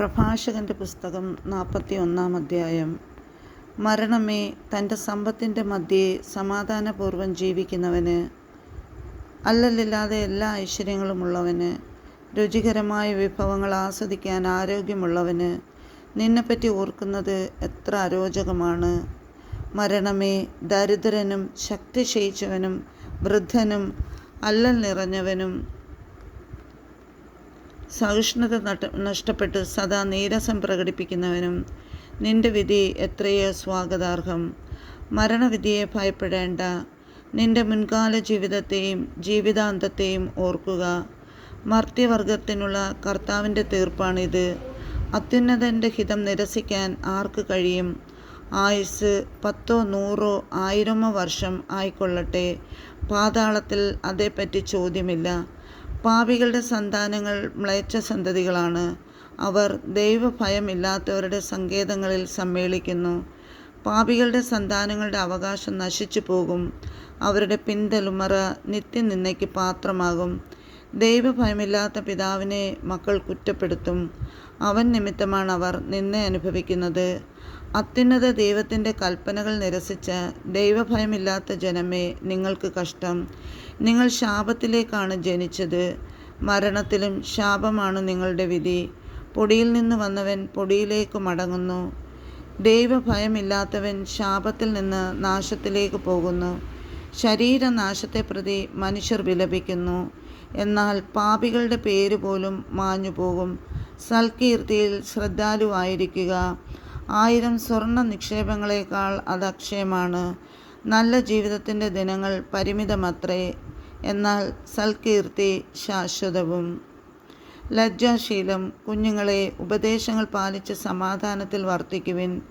പ്രഭാഷകന്റെ പുസ്തകം നാൽപ്പത്തി ഒന്നാം അധ്യായം. മരണമേ തന്റെ സമ്പത്തിന്റെ മധ്യേ സമാധാനപൂർവം ജീവിക്കുന്നവന് അല്ലലില്ലാതെ എല്ലാ ഐശ്വര്യങ്ങളുമുള്ളവന് രുചികരമായ വിഭവങ്ങൾ ആസ്വദിക്കാൻ ആരോഗ്യമുള്ളവന് നിന്നെപ്പറ്റി ഓർക്കുന്നത് എത്ര അരോചകമാണ്. മരണമേ ദരിദ്രനും ശക്തി ക്ഷയിച്ചവനും വൃദ്ധനും അല്ലൽ നിറഞ്ഞവനും സഹിഷ്ണുത നഷ്ടപ്പെട്ട് സദാ നീരസം പ്രകടിപ്പിക്കുന്നവനും നിന്റെ വിധി എത്രയോ സ്വാഗതാർഹം. മരണവിധിയെ ഭയപ്പെടേണ്ട. നിന്റെ മുൻകാല ജീവിതത്തെയും ജീവിതാന്തത്തെയും ഓർക്കുക. മർത്യവർഗത്തിനുള്ള കർത്താവിന്റെ തീർപ്പാണിത്. അത്യുന്നതന്റെ ഹിതം നിരസിക്കാൻ ആർക്ക് കഴിയും? ആയുസ് പത്തോ നൂറോ ആയിരമോ വർഷം ആയിക്കൊള്ളട്ടെ. പാതാളത്തിൽ അതേപ്പറ്റി ചോദ്യമില്ല. പാപികളുടെ സന്താനങ്ങൾ മ്ലേച്ഛ സന്തതികളാണ്. അവർ ദൈവഭയമില്ലാത്തവരുടെ സങ്കേതങ്ങളിൽ സമ്മേളിക്കുന്നു. പാപികളുടെ സന്താനങ്ങളുടെ അവകാശം നശിച്ചു പോകും. അവരുടെ പിന്തലുമറ നിത്യനിന്ദയ്ക്ക് പാത്രമാകും. ദൈവഭയമില്ലാത്ത പിതാവിനെ മക്കൾ കുറ്റപ്പെടുത്തും. അവൻ നിമിത്തമാണ് അവർ നിന്ന അനുഭവിക്കുന്നത്. അത്യുന്നത ദൈവത്തിന്റെ കൽപ്പനകൾ നിരസിച്ച ദൈവഭയമില്ലാത്ത ജനമേ നിങ്ങൾക്ക് കഷ്ടം. നിങ്ങൾ ശാപത്തിലേക്കാണ് ജനിച്ചത്. മരണത്തിലും ശാപമാണ് നിങ്ങളുടെ വിധി. പൊടിയിൽ നിന്ന് വന്നവൻ പൊടിയിലേക്ക് മടങ്ങുന്നു. ദൈവഭയമില്ലാത്തവൻ ശാപത്തിൽ നിന്ന് നാശത്തിലേക്ക് പോകുന്നു. ശരീരനാശത്തെ പ്രതി മനുഷ്യർ വിലപിക്കുന്നു. എന്നാൽ പാപികളുടെ പേര് പോലും മാഞ്ഞു പോകും. സൽകീർത്തിയിൽ ശ്രദ്ധാലുവായിരിക്കുക. ആയിരം സ്വർണ നിക്ഷേപങ്ങളെക്കാൾ അത് അക്ഷയമാണ് നല്ല ജീവിതത്തിന്റെ ദിനങ്ങൾ പരിമിതമത്രേ. എന്നാൽ സൽകീർത്തി ശാശ്വതവും. ലജ്ജാശീലം കുഞ്ഞുങ്ങളെ ഉപദേശങ്ങൾ പാലിച്ച് സമാധാനത്തിൽ വർത്തിക്കുവിൻ.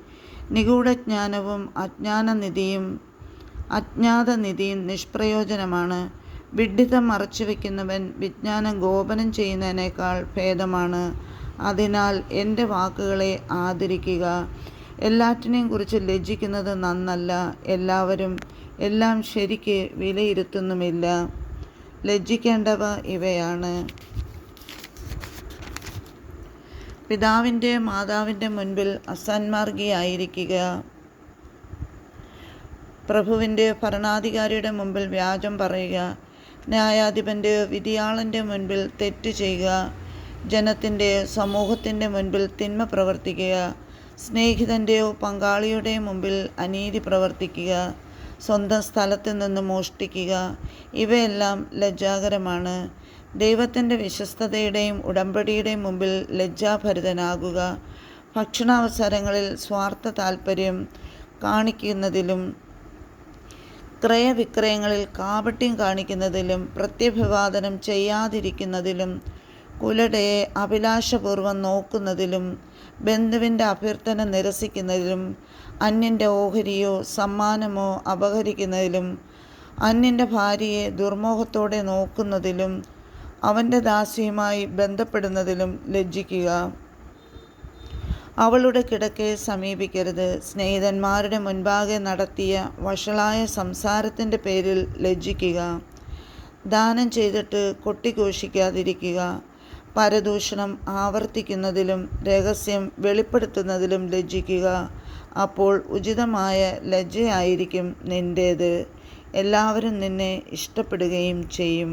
നിഗൂഢജ്ഞാനവും അജ്ഞാനനിധിയും അജ്ഞാതനിധിയും നിഷ്പ്രയോജനമാണ്. വിഡ്ഢിത്തം മറച്ചുവെക്കുന്നവൻ വിജ്ഞാനം ഗോപനം ചെയ്യുന്നതിനേക്കാൾ ഭേദമാണ്. അതിനാൽ എന്റെ വാക്കുകളെ ആദരിക്കുക. എല്ലാറ്റിനെയും കുറിച്ച് ലജ്ജിക്കുന്നത് നന്നല്ല. എല്ലാവരും എല്ലാം ശരിക്ക് വിലയിരുത്തുന്നുമില്ല. ലജ്ജിക്കേണ്ടവ ഇവയാണ്. പിതാവിന്റെ മാതാവിന്റെ മുൻപിൽ അസന്മാർഗിയായിരിക്കുക. പ്രഭുവിന്റെ ഭരണാധികാരിയുടെ മുമ്പിൽ വ്യാജം പറയുക. ന്യായാധിപന്റെ വിധിയാളന്റെ മുൻപിൽ തെറ്റ് ചെയ്യുക ജനത്തിന്റെ സമൂഹത്തിന്റെ മുൻപിൽ തിന്മ പ്രവർത്തിക്കുക സ്നേഹിതന്റെയോ പങ്കാളിയുടെയോ മുമ്പിൽ അനീതി പ്രവർത്തിക്കുക സ്വന്തം സ്ഥലത്ത് നിന്ന് മോഷ്ടിക്കുക ഇവയെല്ലാം ലജ്ജാകരമാണ്. ദൈവത്തിന്റെ വിശ്വസ്തതയുടെയും ഉടമ്പടിയുടെയും മുമ്പിൽ ലജ്ജാഭരിതനാകുക ഭക്ഷണാവസരങ്ങളിൽ സ്വാർത്ഥ താൽപ്പര്യം കാണിക്കുന്നതിലും ക്രയവിക്രയങ്ങളിൽ കാപട്യം കാണിക്കുന്നതിലും പ്രത്യഭിവാദനം ചെയ്യാതിരിക്കുന്നതിലും കുലടയെ അഭിലാഷപൂർവം നോക്കുന്നതിലും ബന്ധുവിന്റെ അഭ്യർത്ഥന നിരസിക്കുന്നതിലും അന്യന്റെ ഓഹരിയോ സമ്മാനമോ അപഹരിക്കുന്നതിലും അന്യന്റെ ഭാര്യയെ ദുർമോഹത്തോടെ നോക്കുന്നതിലും അവന്റെ ദാസിയുമായി ബന്ധപ്പെടുന്നതിലും ലജ്ജിക്കുക. അവളുടെ കിടക്കയെ സമീപിക്കരുത്. സ്നേഹിതന്മാരുടെ മുൻപാകെ നടത്തിയ വഷളായ സംസാരത്തിന്റെ പേരിൽ ലജ്ജിക്കുക. ദാനം ചെയ്തിട്ട് കൊട്ടിഘോഷിക്കാതിരിക്കുക. പരദൂഷണം ആവർത്തിക്കുന്നതിലും രഹസ്യം വെളിപ്പെടുത്തുന്നതിലും ലജ്ജിക്കുക. അപ്പോൾ ഉചിതമായ ലജ്ജയായിരിക്കും നിന്റേത് എല്ലാവരും നിന്നെ ഇഷ്ടപ്പെടുകയും ചെയ്യും.